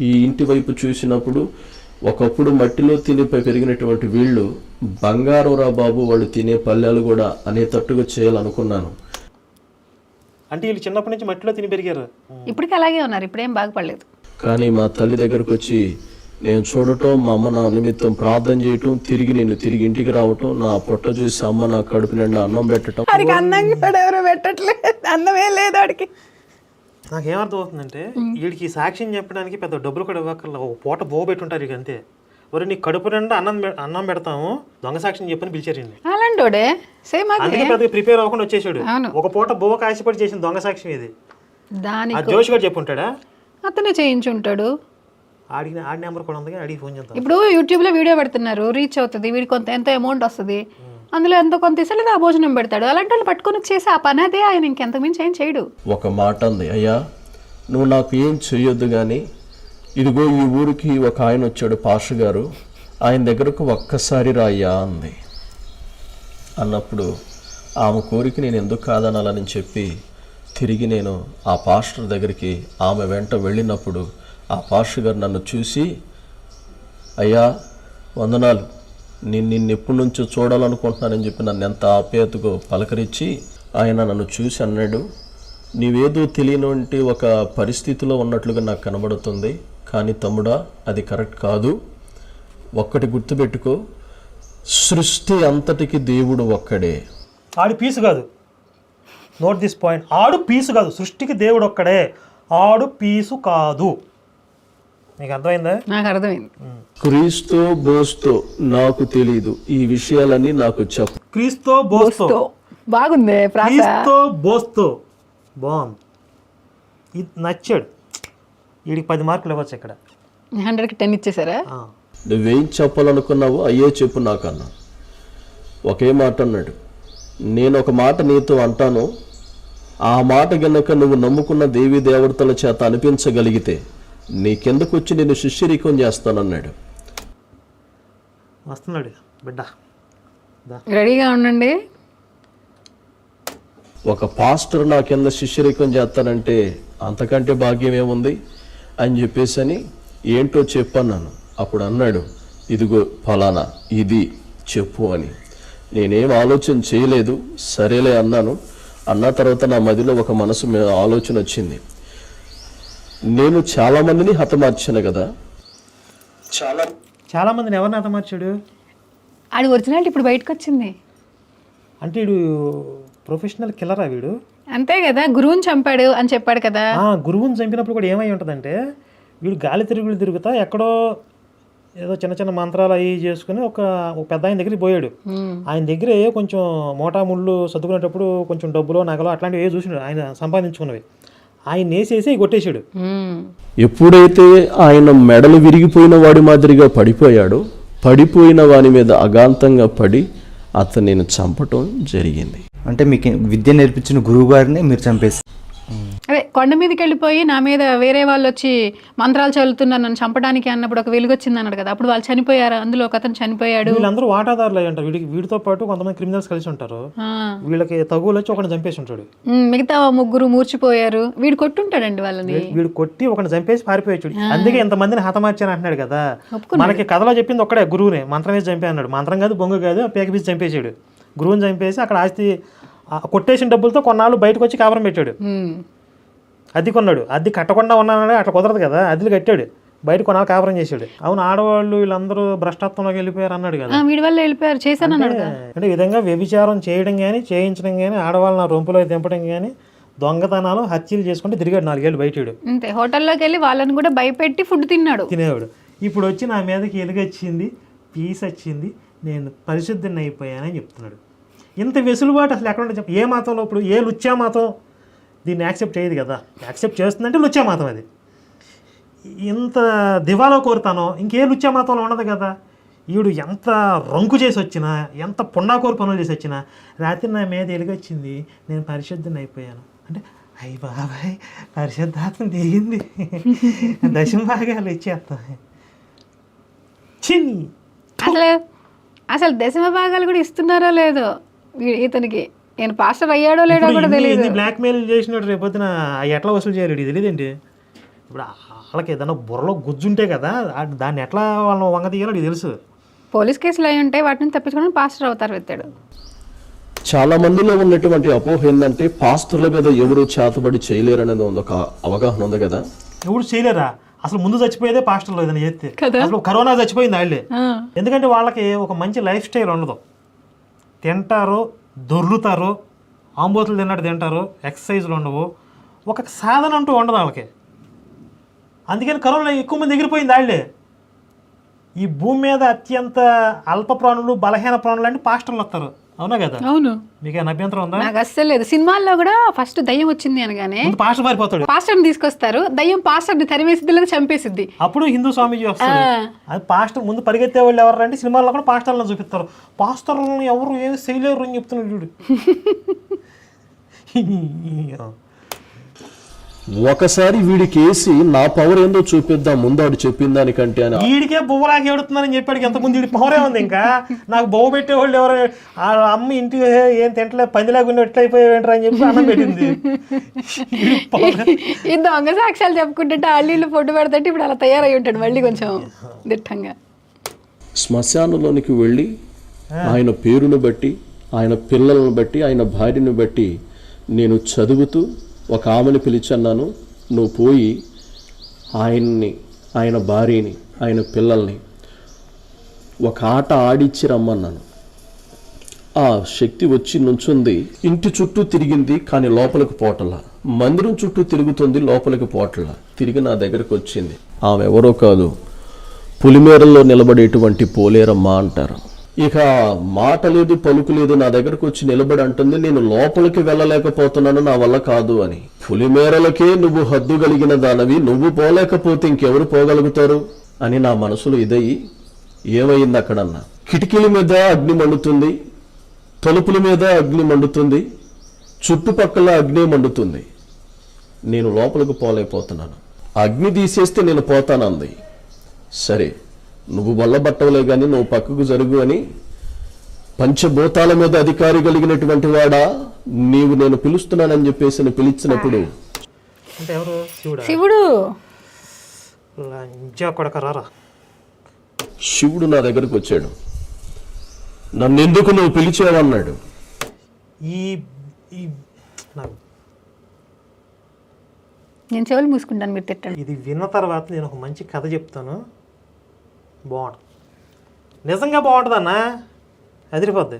ఈ ఇంటి వైపు చూసినప్పుడు ఒకప్పుడు మట్టిలో తిని పె- పెరిగినటువంటి వీళ్ళు బంగారం రా బాబు వాళ్ళు తినే పల్లెలు కూడా అనేటట్టుగా చేయాలనుకున్నాను. అంటే వీళ్ళు చిన్నప్పటి నుంచి మట్టిలో తిని పెరిగారు. ఇప్పటికీ అలాగే ఉన్నారు. ఇప్పుడేం బాగుపడలేదు. కానీ మా తల్లి దగ్గరకు వచ్చి నేను చూడటం మా అమ్మ నా నిమిత్తం ప్రార్థన చేయటం తిరిగి నేను తిరిగి ఇంటికి రావటం నా పొట్ట చూసి అమ్మ నా కడుపు నిండా అన్నం పెట్టడం అన్నం కూడా ఎవరు పెట్టట్లేదు. అన్నమే లేదు వాడికి. నాకేమర్థం అవుతుందంటే వీడికి సాక్ష్యం చెప్పడానికి పెద్ద డబ్బులు కూడా ఇవ్వక్కర్లా. ఒక పూట బో పెట్టుంటారు ఇక అంతే. ఒరే నీ కడుపు నిండా అన్నం అన్నం పెడతాము దొంగ సాక్ష్యం చెప్పని పిలిచారండి అలాంటోడే సేమ్ అదే. అందుకే పెద్దగా ప్రిపేర్ అవ్వకుండా వచ్చేసాడు. ఒక పూట బో కాసిపడి చేసిన దొంగ సాక్ష్యం ఇది. దానికి ఆ జోష్ గారు చెప్పుంటాడా? అతనే చేయించుంటాడు. ఆడికి ఆడి నెంబర్ కూడా ఉంది అడిగి ఫోన్ చేద్దాం. ఇప్పుడు యూట్యూబ్లో వీడియో పెడుతున్నారు రీచ్ అవుతుంది వీడికి కొంత ఎంతో అమౌంట్ వస్తుంది. అందులో ఎంతో కొంత ఇస్తే లేదా భోజనం పెడతాడు. అలాంటి వాళ్ళు పట్టుకొని చేసి ఆ పని అదే ఆయన ఇంకెంతకు మించి ఏం చేయడు. ఒక మాట అంది అయ్యా నువ్వు నాకు ఏం చెయ్యొద్దు కానీ ఇదిగో ఈ ఊరికి ఒక ఆయన వచ్చాడు పాష గారు ఆయన దగ్గరకు ఒక్కసారి రాయ్యా అంది. అన్నప్పుడు ఆమె కోరిక నేను ఎందుకు కాదనాలని చెప్పి తిరిగి నేను ఆ పాస్టర్ దగ్గరికి ఆమె వెంట వెళ్ళినప్పుడు ఆ పాస్టర్ గారు నన్ను చూసి అయ్యా వందనాలు. నేను నిన్ను ఎప్పటి నుంచో చూడాలనుకుంటున్నానని చెప్పి నన్ను ఎంత ఆప్యాయతగా పలకరించి ఆయన నన్ను చూసి అన్నాడు. నీవేదో తెలియనివంటి ఒక పరిస్థితిలో ఉన్నట్లుగా నాకు కనబడుతుంది. కానీ తమ్ముడా అది కరెక్ట్ కాదు. ఒక్కటి గుర్తుపెట్టుకో. సృష్టి అంతటికి దేవుడు ఒక్కడే. ఆడు పీసు కాదు. Note this point. ఆడు పీసు కాదు. సృష్టికి దేవుడు ఒక్కడే. ఆడు పీసు కాదు. నీకు అర్థమైందా. నాకు అర్థమైంది క్రీస్తు బోస్తో నాకు తెలీదు. ఈ విషయాలన్నీ నాకు చెప్పు. క్రీస్తో బోస్తో. బాగుంది ప్రాస క్రీస్తో బోస్తో. బాగుంది. ఇది నచ్చాడు. వీడికి పది మార్కులు ఇవ్వచ్చు ఇక్కడ. హండ్రెడ్కి టెన్ ఇచ్చేసారా? ఆ. నువ్వేం చెప్పాలనుకున్నావో అయ్యే చెప్పు నాకన్నా. ఒకే మాట అన్నాడు. నేను ఒక మాట నీతో అంటాను. ఆ మాట గనక నువ్వు నమ్ముకున్న దేవీ దేవతల చేత అనిపించగలిగితే నీకెందుకు వచ్చి నేను శిష్యరీకం చేస్తానన్నాడు. వస్తున్నాడు బిడ్డ. రెడీగా ఉండండి. ఒక పాస్టర్ నా కింద శిష్యరీకం చేస్తానంటే అంతకంటే భాగ్యం ఏముంది? అని చెప్పేసి అని ఏంటో చెప్పన్నాను. అప్పుడు అన్నాడు ఇదిగో ఫలానా ఇది చెప్పు అని. నేనేం ఆలోచన చేయలేదు. సరేలే అన్నాను. అన్న తర్వాత నా మదిలో ఒక మనసు మీద ఆలోచన వచ్చింది. నేను చాలా మందిని హతమార్చాను కదా. చాలా చాలా మందిని ఎవరిని హతమార్చాడు? ఆడి ఒరిజినాలిటీ ఇప్పుడు బయటకు వచ్చింది అంటే వీడు ప్రొఫెషనల్ కిల్లరా వీడు? అంతే కదా గురువుని చంపాడు అని చెప్పాడు కదా. ఆ గురువుని చంపినప్పుడు కూడా ఏమై ఉంటుందంటే వీడు గాలి తిరుగులు తిరుగుతా ఎక్కడో ఏదో చిన్న చిన్న మంత్రాలు అవి చేసుకుని ఒక ఒక పెద్ద ఆయన దగ్గరికి పోయాడు. ఆయన దగ్గరే కొంచెం మోటా ముళ్ళు సర్దుకునేటప్పుడు కొంచెం డబ్బులు నగలు అట్లాంటివి ఏ చూసినాడు ఆయన సంపాదించుకున్నవి. ఆయన వేసేసి కొట్టేశాడు. ఎప్పుడైతే ఆయన మెడలు విరిగిపోయిన వాడి మాదిరిగా పడిపోయాడో పడిపోయిన వాని మీద అగాంతంగా పడి అతనిని చంపటం జరిగింది. అంటే మీకు విద్య నేర్పించిన గురువు గారిని మీరు చంపేసి అదే కొండ మీదకి వెళ్ళిపోయి నా మీద వేరే వాళ్ళు వచ్చి మంత్రాలు చల్లుతున్నారు నన్ను చంపడానికి అన్నప్పుడు ఒక వెలుగు వచ్చింది అన్నాడు కదా. అప్పుడు వాళ్ళు చనిపోయారు. అందులో ఒక అతను చనిపోయాడు. వీళ్ళందరూ వాటాదారులు అయ్యి ఉంటారు. వీడికి వీడితో పాటు కొంతమంది క్రిమినల్స్ కలిసి ఉంటారు. వీళ్ళకి తగులు వచ్చి ఒకరిని చంపేసి ఉంటాడు. మిగతా ముగ్గురు మూర్చిపోయారు. వీడు కొట్టుంటాడండి వాళ్ళని. వీడు కొట్టి ఒకరిని చంపేసి పారిపోయాడు అందుకే ఇంతమందిని హతమార్చాను అంటున్నాడు కదా. మనకి కథలో చెప్పింది ఒక్కడే గురువునే. మంత్రం వేసి చంపే అన్నాడు. మంత్రం కాదు బొంగు కాదు పేక పీసి చంపేశాడు. గురువుని చంపేసి అక్కడ ఆస్తి కొట్టేసిన డబ్బులతో కొన్నాళ్ళు బయటకు వచ్చి కాపురం పెట్టాడు. అద్దె కొన్నాడు. అద్దె కట్టకుండా ఉన్నానని అట్లా కుదరదు కదా. అద్దెలు కట్టాడు. బయట కొనాలి కాపురం చేశాడు. అవును ఆడవాళ్ళు వీళ్ళందరూ భ్రష్టత్వంలోకి వెళ్ళిపోయారు అన్నాడు కదా. వీడి వల్ల వెళ్ళిపోయారు. చేశాను అన్నాడు అంటే ఈ విధంగా వ్యభిచారం చేయడం కానీ చేయించడం కానీ ఆడవాళ్ళని నా రొంపులో దింపడం కానీ దొంగతనాలు హత్యలు చేసుకుంటే తిరిగాడు నాలుగేళ్ళు బయటాడు అంతే. హోటల్లోకి వెళ్ళి వాళ్ళని కూడా భయపెట్టి ఫుడ్ తిన్నాడు. తినేవాడు. ఇప్పుడు వచ్చి నా మీదకి ఎలుగొచ్చింది పీస్ వచ్చింది నేను పరిశుద్ధిని అయిపోయానని చెప్తున్నాడు. ఇంత వెసులుబాటు అసలు ఎక్కడ చెప్పు. ఏ మతంలో ఇప్పుడు ఏ లుచ్చా మతం? దీన్ని యాక్సెప్ట్ చేయదు కదా. యాక్సెప్ట్ చేస్తుందంటే లుచ్చామాతం అది. ఇంత దివాలో కోరుతానో ఇంకే లుచ్చామాతంలో ఉండదు కదా. ఈడు ఎంత రంకు చేసి వచ్చినా ఎంత పుండాకోరు పనులు చేసి వచ్చినా రాత్రి నా మీద ఎలుగొచ్చింది నేను పరిశుద్ధిని అయిపోయాను. అంటే అయ్యి బాబాయ్ పరిశుద్ధాత్మ దిగింది. దశం భాగాలు ఇచ్చేస్తాం చిన్ని. అసలు అసలు దశమ భాగాలు కూడా ఇస్తున్నారో లేదో ఇతనికి? నేను పాస్టర్ అయ్యాడో లేడో కూడా తెలియదు బ్లాక్ మెయిల్ చేసినట్టు రేపొద్దున ఎట్లా వసూలు చేయాలి ఇది తెలియదండి ఇప్పుడు వాళ్ళకి ఏదైనా బుర్రలో గుజ్జుంటే కదా దాన్ని ఎట్లా వాళ్ళని వంగ తీయాలో తెలుసు. పోలీస్ కేసులు అయి ఉంటే వాటిని తప్పించుకోవడానికి పాస్టర్ అవుతారు వెత్తాడు చాలా మందిలో ఉన్నటువంటి అపోహ ఏంటంటే పాస్తుల మీద ఎవరు చేతబడి చేయలేరనేది ఉంది ఒక అవగాహన ఉంది కదా. ఎవడు చేయలేరా? అసలు ముందు చచ్చిపోయేదే పాస్టర్లో ఏదైనా చేస్తే. అసలు కరోనా చచ్చిపోయింది వాళ్ళే ఎందుకంటే వాళ్ళకి ఒక మంచి లైఫ్ స్టైల్ ఉండదు. తింటారు దొర్లుతారు ఆంబోతులు తిన్నట్టు తింటారు ఎక్సర్సైజ్లు ఉండవు ఒక సాధన అంటూ ఉండదు వాళ్ళకి. అందుకని కరోనా ఎక్కువ మంది ఎగిరిపోయింది వాళ్ళే. ఈ భూమి మీద అత్యంత అల్ప ప్రాణులు బలహీన ప్రాణులు అంటే పాస్టర్లు వస్తారు. అవునా కదా? అవును. మీకు ఏమైనా అభ్యంతరం ఉందా? నాకు అస్సలు లేదు. సినిమాల్లో కూడా ఫస్ట్ దయ్యం వచ్చింది అనగానే పాస్టర్ పారిపోతాడు పాస్టర్ని తీసుకొస్తారు. దయ్యం పాస్టర్ని తరివేసిద్ది లేదా చంపేసిద్ది? అప్పుడు హిందూ స్వామీజీ వస్తారు. ఆ. అది పాస్టర్ ముందు పరిగెత్తే వాళ్ళు ఎవరంటే సినిమాల్లో కూడా పాస్టర్లను చూపిస్తారు. పాస్టర్లను ఎవరు ఏమి చేయలేరు అని చెప్తున్నాడు వీడు ఒకసారి వీడికి వేసి నా పవర్ ఏందో చూపిద్దాం ముందు ఆడు చెప్పిన దానికంటే అని వీడికే బొవ్వలాగా ఏడుతున్నారని చెప్పాడు ఎంతమంది వీడి పవరే ఉంది ఇంకా? నాకు బొవ్వ పెట్టేవాళ్ళు ఎవరు? ఆ అమ్మ ఇంటి ఏం తింటలే పందిలాగా ఉన్న ఎట్లా అయిపోయావేంట్రా అని చెప్పి అన్నం పెట్టింది. వీడి power- ఈ దొంగ సాక్ష్యాలు చెప్పుకుంటుంటే అల్లీళ్ళు ఫోటో పెడతంటే ఇప్పుడు అలా తయారై ఉంటాడు మళ్ళీ కొంచెం దిట్టంగా. శ్మశానంలోనికి వెళ్ళి ఆయన పేరును బట్టి ఆయన పిల్లలను బట్టి ఆయన భార్యను బట్టి నేను చదువుతూ ఒక ఆమెను పిలిచన్నాను నువ్వు పోయి ఆయన్ని ఆయన భార్యని ఆయన పిల్లల్ని ఒక ఆట ఆడిచ్చి రమ్మన్నాను. ఆ శక్తి వచ్చి నుంచుంది. ఇంటి చుట్టూ తిరిగింది కానీ లోపలికి పోటలా మందిరం చుట్టూ తిరుగుతుంది లోపలికి పోటలా తిరిగి నా దగ్గరకు వచ్చింది. ఆమె ఎవరో కాదు పులిమేరల్లో నిలబడేటువంటి పోలేరమ్మ అంటారు. ఇక మాట లేదు పలుకు లేదు నా దగ్గరకు వచ్చి నిలబడి అంటుంది నేను లోపలికి వెళ్ళలేకపోతున్నాను నా వల్ల కాదు అని. పులిమేరలకే నువ్వు హద్దు కలిగిన దానవి నువ్వు పోలేకపోతే ఇంకెవరు పోగలుగుతారు? అని నా మనసులో ఇదయ్యి ఏమైంది అక్కడన్నా? కిటికీల మీద అగ్ని మండుతుంది తలుపుల మీద అగ్ని మండుతుంది చుట్టుపక్కల అగ్ని మండుతుంది. నేను లోపలికి పోలేకపోతున్నాను. అగ్ని తీసేస్తే నేను పోతానంది. సరే నువ్వు వల్లబట్టవలే కానీ నువ్వు పక్కకు జరుగు అని పంచభూతాల మీద అధికారి కలిగినటువంటి వాడా? నీవు నేను పిలుస్తున్నానని చెప్పేసి నేను పిలిచినప్పుడు అంటే ఎవరు? శివుడా? శివుడు. నా దగ్గరకు వచ్చాడు. నన్ను ఎందుకు నువ్వు పిలిచావన్నాడు ఈ ఈ నాకు నేను చెవులు మూసుకుంటాను మీరు తిట్టండి. ఇది విన్న తర్వాత నేను ఒక మంచి కథ చెప్తాను. బాగుంటుంది. నిజంగా బాగుంటుందన్నా? అదిరిపోద్ది